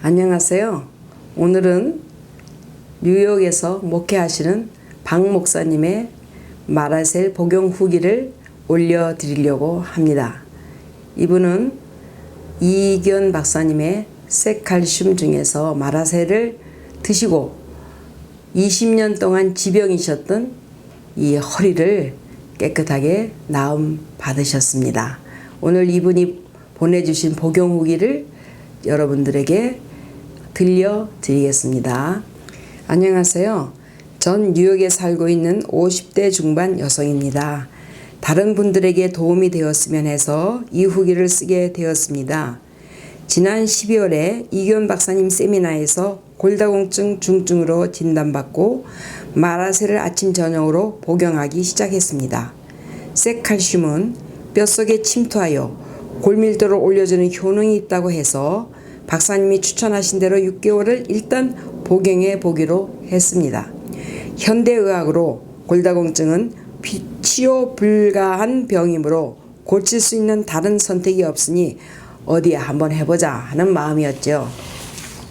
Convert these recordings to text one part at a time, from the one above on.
안녕하세요. 오늘은 뉴욕에서 목회하시는 박 목사님의 마라셀 복용 후기를 올려드리려고 합니다. 이분은 이견 박사님의 색칼슘 중에서 마라셀을 드시고 20년 동안 지병이셨던 이 허리를 깨끗하게 나음 받으셨습니다. 오늘 이분이 보내주신 복용 후기를 여러분들에게 들려드리겠습니다. 안녕하세요. 전 뉴욕에 살고 있는 50대 중반 여성입니다. 다른 분들에게 도움이 되었으면 해서 이 후기를 쓰게 되었습니다. 지난 12월에 이견 박사님 세미나에서 골다공증 중증으로 진단받고 마라세를 아침 저녁으로 복용하기 시작했습니다. 색칼슘은 뼛속에 침투하여 골밀도를 올려주는 효능이 있다고 해서 박사님이 추천하신 대로 6개월을 일단 복용해 보기로 했습니다. 현대의학으로 골다공증은 피- 치료 불가한 병이므로 고칠 수 있는 다른 선택이 없으니 어디 한번 해보자 하는 마음이었죠.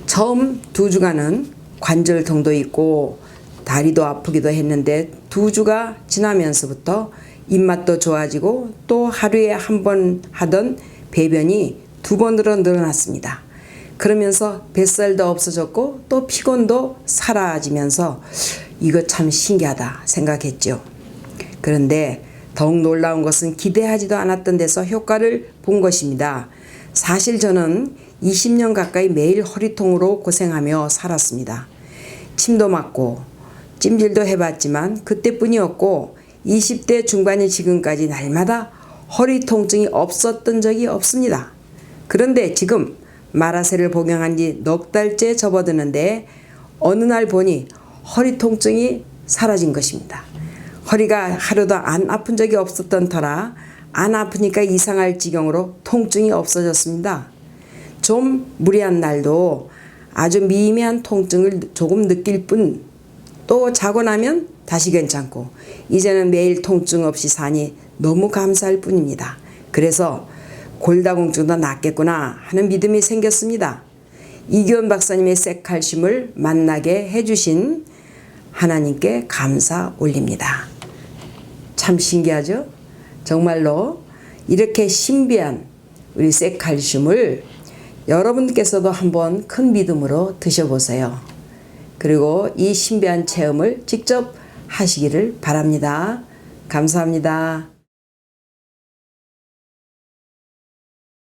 처음 두 주간은 관절통도 있고 다리도 아프기도 했는데 두 주가 지나면서부터 입맛도 좋아지고 또 하루에 한 번 하던 배변이 두 번으로 늘어났습니다. 그러면서 뱃살도 없어졌고 또 피곤도 사라지면서 이거 참 신기하다 생각했죠. 그런데 더욱 놀라운 것은 기대하지도 않았던 데서 효과를 본 것입니다. 사실 저는 20년 가까이 매일 허리통으로 고생하며 살았습니다. 침도 맞고 찜질도 해봤지만 그때뿐이었고 20대 중반이 지금까지 날마다 허리 통증이 없었던 적이 없습니다. 그런데 지금 마라세를 복용한 지 넉 달째 접어드는데 어느 날 보니 허리 통증이 사라진 것입니다. 허리가 하루도 안 아픈 적이 없었던 터라 안 아프니까 이상할 지경으로 통증이 없어졌습니다. 좀 무리한 날도 아주 미미한 통증을 조금 느낄 뿐 또 자고 나면 다시 괜찮고 이제는 매일 통증 없이 사니 너무 감사할 뿐입니다. 그래서 골다공증도 낫겠구나 하는 믿음이 생겼습니다. 이기원 박사님의 색칼슘을 만나게 해주신 하나님께 감사 올립니다. 참 신기하죠? 정말로 이렇게 신비한 우리 색칼슘을 여러분께서도 한번 큰 믿음으로 드셔보세요. 그리고 이 신비한 체험을 직접 하시기를 바랍니다. 감사합니다.